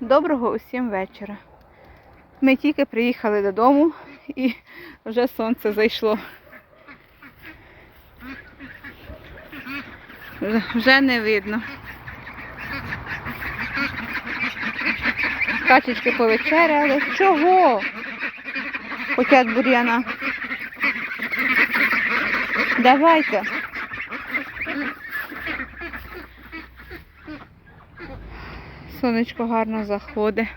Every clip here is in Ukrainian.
Доброго усім вечора. Ми тільки приїхали додому і вже сонце зайшло. Вже- не видно. Качечки повечеряли. Чого? Хотять бур'яна. Давайте. Сонечко гарно заходить.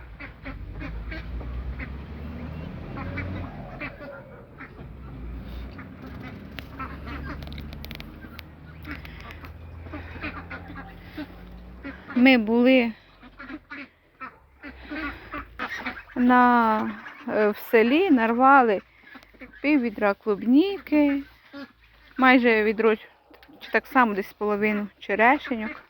Ми були на, е, в селі, нарвали пів відра клубніки, майже відро, чи так само десь половину черешеньок.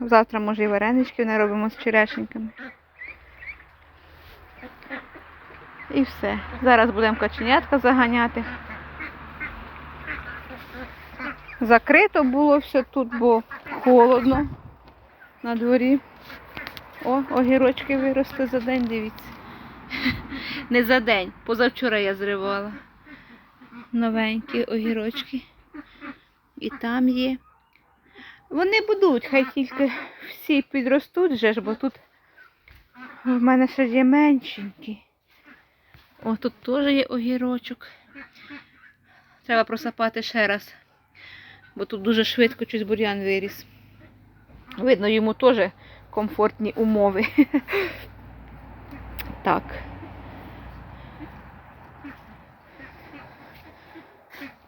Завтра, може, і варенички не робимо з черешеньками. І все. Зараз будемо каченятка заганяти. Закрито було все тут, бо холодно на дворі. О, огірочки виросли за день, дивіться. Не за день, позавчора я зривала. Новенькі огірочки. І там є. Вони будуть, хай тільки всі підростуть вже ж, бо тут в мене ще є меншенькі. О, тут теж є огірочок. Треба просапати ще раз, бо тут дуже швидко щось бур'ян виріс. Видно, йому теж комфортні умови. Так.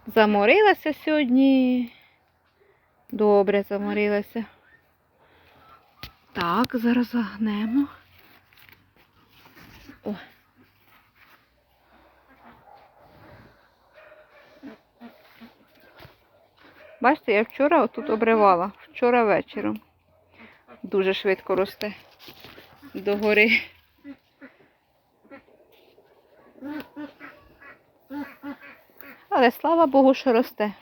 Заморилася сьогодні. Добре заморилася. Так, зараз загнемо. О. Бачите, я вчора отут обривала. Вчора вечором. Дуже швидко росте догори. Але слава Богу, що росте.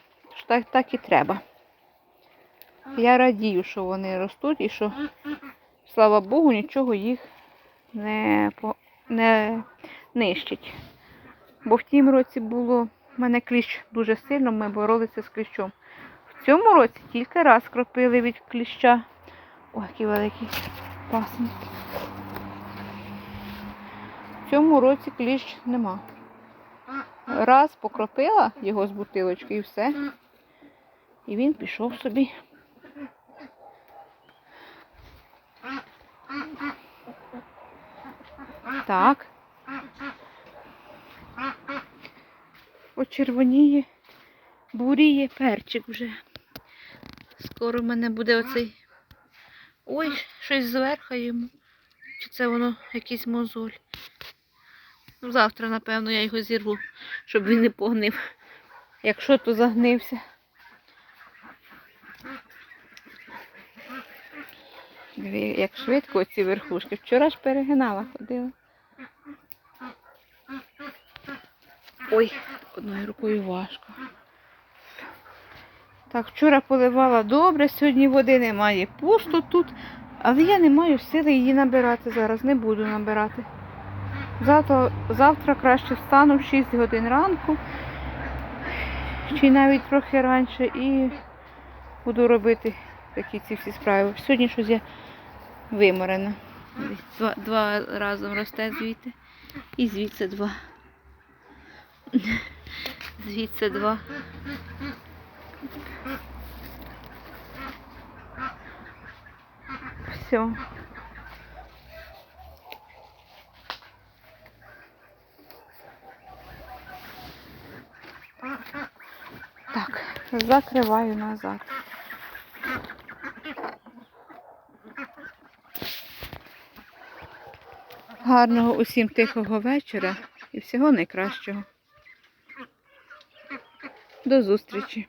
Так, так і треба. Я радію, що вони ростуть і що, слава Богу, нічого їх не, не нищить. Бо в тім році було в мене кліщ дуже сильно, ми боролися з кліщом. В цьому році тільки раз кропили від кліща. Ой, який великий пасник. В цьому році кліщ нема. Раз покропила його з бутилочки і все. І він пішов собі. Так. Почервоніє, буріє перчик вже. Скоро в мене буде оцей. Ой, щось зверху йому. Чи це воно якийсь мозоль? Ну, завтра, напевно, я його зірву, щоб він не погнив. Якщо то загнився. Як швидко ці верхушки. Вчора ж перегинала, ходила. Ой, одною рукою важко. Так, вчора поливала добре, сьогодні води немає. Пусто тут, але я не маю сили її набирати зараз, не буду набирати. Завтра, завтра краще встану в 6 годин ранку, чи навіть трохи раніше, і буду робити такі ці всі справи. Сьогодні щось я виморена. Два, два разом росте звідти. І звідси два. Звідси два. Все. Так, закриваю назад. Гарного усім тихого вечора і всього найкращого. До зустрічі!